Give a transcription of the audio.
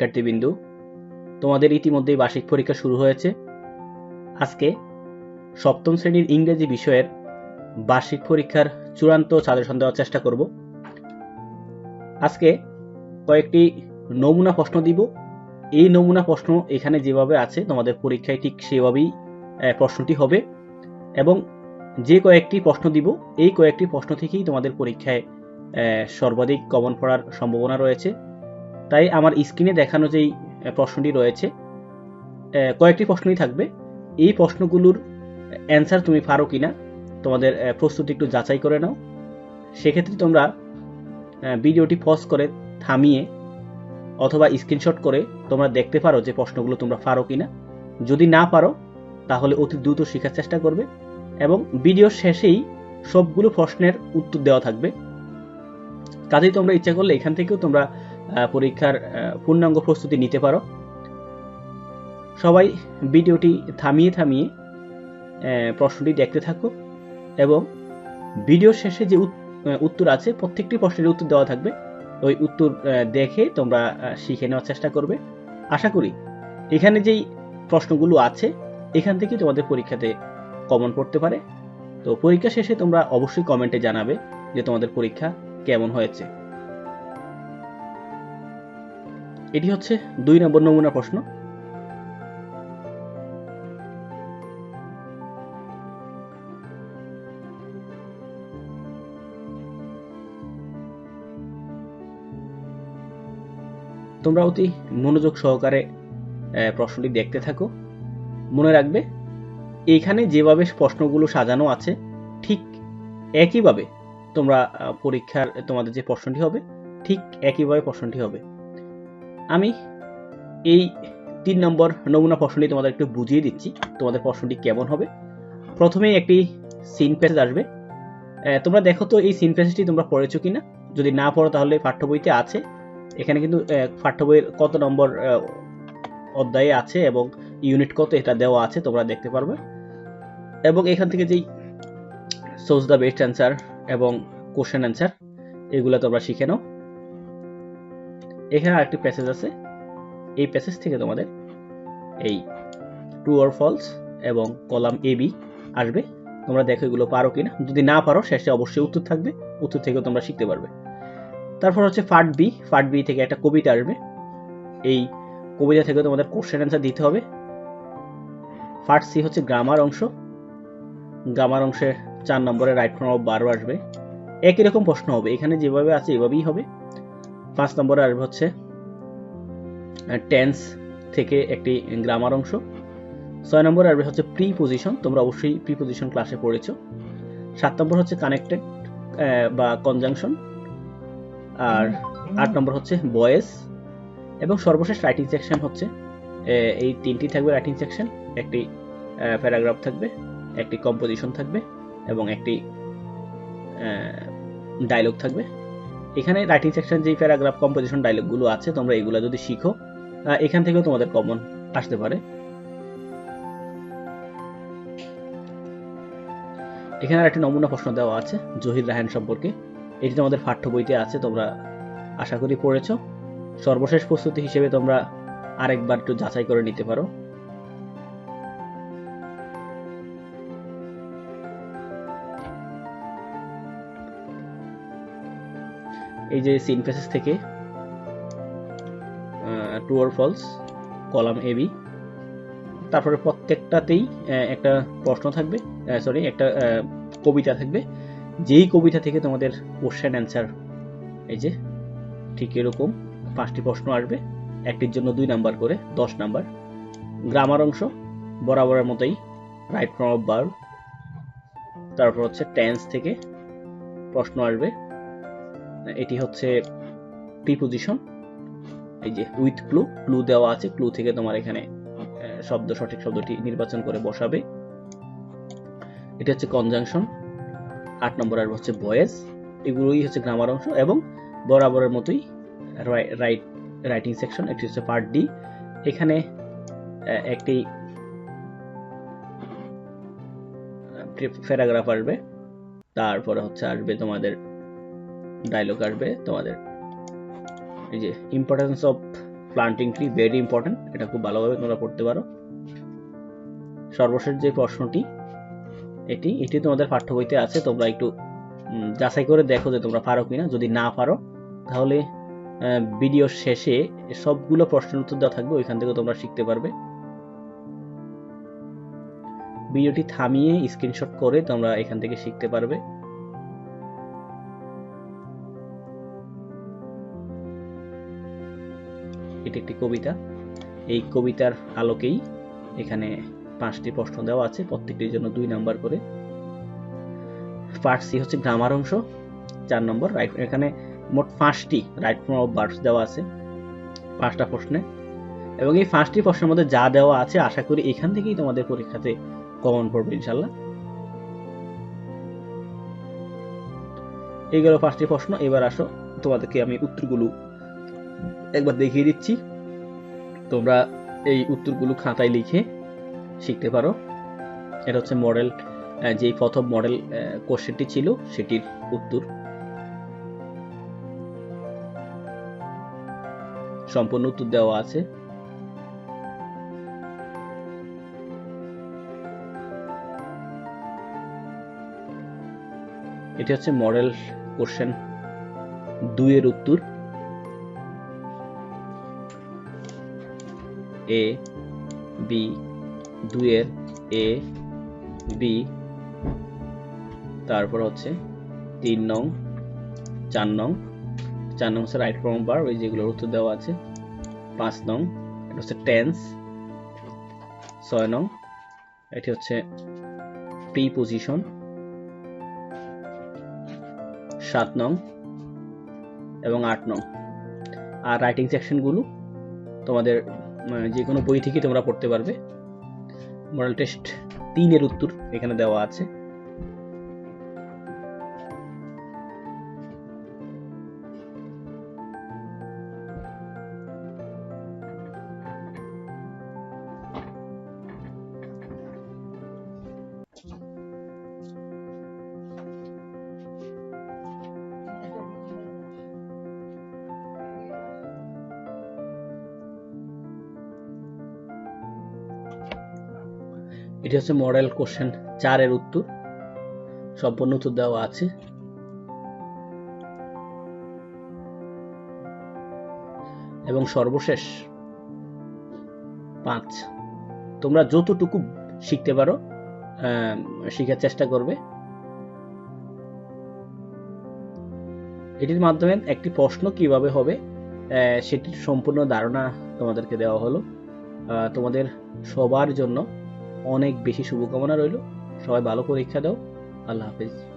শিক্ষার্থীবৃন্দু, তোমাদের ইতিমধ্যেই বার্ষিক পরীক্ষা শুরু হয়েছে। আজকে সপ্তম শ্রেণির ইংরেজি বিষয়ের বার্ষিক পরীক্ষার চূড়ান্ত সাজেশন দেওয়ার চেষ্টা করব। আজকে কয়েকটি নমুনা প্রশ্ন দিব। এই নমুনা প্রশ্ন এখানে যেভাবে আছে, তোমাদের পরীক্ষায় ঠিক সেভাবেই প্রশ্নটি হবে। এবং যে কয়েকটি প্রশ্ন দিব, এই কয়েকটি প্রশ্ন থেকেই তোমাদের পরীক্ষায় সর্বাধিক কমন পড়ার সম্ভাবনা রয়েছে। তাই আমার স্ক্রিনে দেখানো যেই প্রশ্নটি রয়েছে কয়েকটি প্রশ্নই থাকবে। এই প্রশ্নগুলোর অ্যান্সার তুমি পারো কিনা তোমাদের আহ, প্রস্তুতি একটু যাচাই করে নাও। সেক্ষেত্রে তোমরা ভিডিওটি পজ করে থামিয়ে অথবা স্ক্রিনশট করে তোমরা দেখতে পারো যে প্রশ্নগুলো তোমরা পারো কিনা। যদি না পারো তাহলে অতি দ্রুত শেখার চেষ্টা করবে এবং ভিডিওর শেষেই সবগুলো প্রশ্নের উত্তর দেওয়া থাকবে। কাজেই তোমরা ইচ্ছা করলে এখান থেকেও তোমরা পরীক্ষার পূর্ণাঙ্গ প্রস্তুতি নিতে পারো। সবাই ভিডিওটি থামিয়ে থামিয়ে প্রশ্নটি দেখতে থাকো এবং ভিডিওর শেষে যে উত্তর আছে, প্রত্যেকটি প্রশ্নের উত্তর দেওয়া থাকবে। ওই উত্তর দেখে তোমরা শিখে নেওয়ার চেষ্টা করবে। আশা করি এখানে যেই প্রশ্নগুলো আছে, এখান থেকে তোমাদের পরীক্ষাতে কমন পড়তে পারে। তো পরীক্ষা শেষে তোমরা অবশ্যই কমেন্টে জানাবে যে তোমাদের পরীক্ষা কেমন হয়েছে। এটি হচ্ছে দুই নম্বর নমুনা প্রশ্ন। তোমরা অতি মনোযোগ সহকারে প্রশ্নটি দেখতে থাকো। মনে রাখবে, এখানে যেভাবে প্রশ্নগুলো সাজানো আছে, ঠিক একইভাবে তোমরা পরীক্ষার, তোমাদের যে প্রশ্নটি হবে, ঠিক একইভাবে প্রশ্নটি হবে। আমি এই তিন নম্বর নমুনা প্রশ্নটি তোমাদের একটু বুঝিয়ে দিচ্ছি, তোমাদের প্রশ্নটি কেমন হবে। প্রথমেই একটি সিন প্যাসেজ আসবে। তোমরা দেখো তো এই সিন প্যাসেজটি তোমরা পড়েছো কিনা? যদি না পড়ো তাহলে পাঠ্য বইতে আছে। এখানে কিন্তু পাঠ্য বইয়ের কত নম্বর অধ্যায়ে আছে এবং ইউনিট কত এটা দেওয়া আছে, তোমরা দেখতে পারবে। এবং এখান থেকে যেই সোর্স দ্য বেস্ট অ্যান্সার এবং কোশ্চেন অ্যান্সার এগুলো তোমরা শিখে নাও। এখানে আরেকটি প্যাসেজ আছে। এই প্যাসেজ থেকে তোমাদের এই ট্রু অর ফলস এবং কলাম এ বি আসবে। তোমরা দেখো এগুলো পারো কিনা। যদি না পারো, শেষে অবশ্যই উত্তর থাকবে। উত্তর থেকেও তোমরা শিখতে পারবে। তারপর হচ্ছে পার্ট বি পার্ট বি থেকে একটা কবিতা আসবে। এই কবিতা থেকে তোমাদের কোশ্চেন অ্যান্সার দিতে হবে। ফার্ট সি হচ্ছে গ্রামার অংশ। গ্রামার অংশে চার নম্বরে রাইট ফর্ম অফ বারো আসবে। একই রকম প্রশ্ন হবে। এখানে যেভাবে আছে, এভাবেই হবে। পাঁচ নম্বরে আসবে হচ্ছে টেন্স থেকে একটি গ্রামার অংশ। ছয় নম্বরে আসবে হচ্ছে প্রি পজিশন তোমরা অবশ্যই প্রি পজিশন ক্লাসে পড়েছ। সাত নম্বর হচ্ছে কানেক্টেড বা কনজাংশন আর আট নম্বর হচ্ছে বয়েস এবং সর্বশেষ রাইটিং সেকশন হচ্ছে এই তিনটি থাকবে রাইটিং সেকশন একটি প্যারাগ্রাফ থাকবে, একটি কম্পোজিশন থাকবে, এবং একটি ডায়লগ থাকবে। এখানে রাইটিং সেকশন যেই প্যারাগ্রাফ কম্পোজিশন ডায়লগগুলো আছে, তোমরা এগুলো যদি শিখো এখান থেকেও তোমাদের কমন আসতে পারে। এখানে একটা নমুনা প্রশ্ন দেওয়া আছে, জহির রাহান সম্পর্কে। এটি তোমাদের পাঠ্য বইতে আছে, তোমরা আশা করি পড়েছো। সর্বশেষ প্রস্তুতি হিসেবে তোমরা আরেকবার একটু যাচাই করে নিতে পারো। এই যে সিন ফেসেস থেকে true or false column AB তারপরে প্রত্যেকটাতেই একটা প্রশ্ন থাকবে সরি একটা কবিতা থাকবে। যেই কবিতা থেকে তোমাদের কোশ্চেন অ্যান্সার এই যে, ঠিক এরকম পাঁচটি প্রশ্ন আসবে, একটির জন্য দুই নাম্বার করে, দশ নাম্বার গ্রামার অংশ, বরাবরের মতোই রাইট ফ্রম অফ বার তারপর হচ্ছে টেন্স থেকে প্রশ্ন আসবে। এটি হচ্ছে প্রিপোজিশন এই যে উইথ ক্লু ক্লু দেওয়া আছে ক্লু থেকে তোমার এখানে শব্দ, সঠিক শব্দটি নির্বাচন করে বসাবে। এটা হচ্ছে কনজাংশন আট নম্বর আর হচ্ছে ভয়েস এগুলোই হচ্ছে গ্রামার অংশ এবং বরাবরের মতোই রাইট রাইটিং সেকশন এটি হচ্ছে পার্ট ডি এখানে একটি প্যারাগ্রাফ আসবে। তারপরে হচ্ছে আসবে তোমাদের ডায়লগ আসবে তোমাদের। এই যে importance of planting tree very important এটা খুব ভালোভাবে তোমরা পড়তে পারো। সর্বশেষ যে প্রশ্নটি, এটি এটি তোমাদের পাঠ্য বইতে আছে, তোমরা একটু যাচাই করে দেখো যে তোমরা পারো কিনা। যদি না পারো, তাহলে ভিডিও শেষে সবগুলো প্রশ্নের উত্তর দেওয়া থাকবে, ওইখান থেকে তোমরা শিখতে পারবে। ভিডিওটি থামিয়ে স্ক্রিনশট করে তোমরা এখান থেকে শিখতে পারবে। এটি একটি কবিতা। এই কবিতার আলোকেই এখানে পাঁচটি প্রশ্ন দেওয়া আছে, প্রত্যেকটির জন্য দুই নাম্বার করে। পার্ট সি হচ্ছে গ্রামার অংশ, চার নম্বর রাইট এখানে মোট পাঁচটি রাইট ফর্ম অফ বার্ডস দেওয়া আছে, পাঁচটা প্রশ্নে। এবং এই পাঁচটি প্রশ্নের মধ্যে যা দেওয়া আছে, আশা করি এখান থেকেই তোমাদের পরীক্ষাতে কমন পড়বে, ইনশাল্লাহ। এই গেল পাঁচটি প্রশ্ন, এবার আসো তোমাদেরকে আমি উত্তরগুলো একবার দেখিয়ে দিচ্ছি। তোমরা এই উত্তরগুলো খাতায় লিখে শিখতে পারো। এটা হচ্ছে মডেল যেই প্রথম মডেল কোশ্চেনটি ছিল, সেটির উত্তর। সম্পূর্ণ উত্তর দেওয়া আছে। এটি হচ্ছে মডেল কোশ্চেন দুইয়ের উত্তর। এ, বি দুইয়ের এ, বি, তারপর হচ্ছে তিন নং, চার নং চার নং হচ্ছে রাইট ফর্ম বার ওই যেগুলোর উত্তর দেওয়া আছে, পাঁচ নং, এটা হচ্ছে টেন্স ছয় নং, এটি হচ্ছে প্রি পজিশন সাত নং এবং আট নং। আর রাইটিং সেকশনগুলো তোমাদের যে কোনো বই থেকে তোমরা পড়তে পারবে। মডেল টেস্ট তিনের উত্তর এখানে দেওয়া আছে। এটি হচ্ছে মডেল কোশ্চেন চারের উত্তর। সম্পূর্ণ উত্তর দেওয়া আছে। এবং সর্বশেষ, পাঁচ। তোমরা যতটুকু শিখতে পারো শেখার চেষ্টা করবে। এটির মাধ্যমে একটি প্রশ্ন কীভাবে হবে সেটির সম্পূর্ণ ধারণা তোমাদেরকে দেওয়া হলো। তোমাদের সবার জন্য অনেক বেশি শুভকামনা রইল। সবাই ভালো পরীক্ষা দাও। আল্লাহ হাফেজ।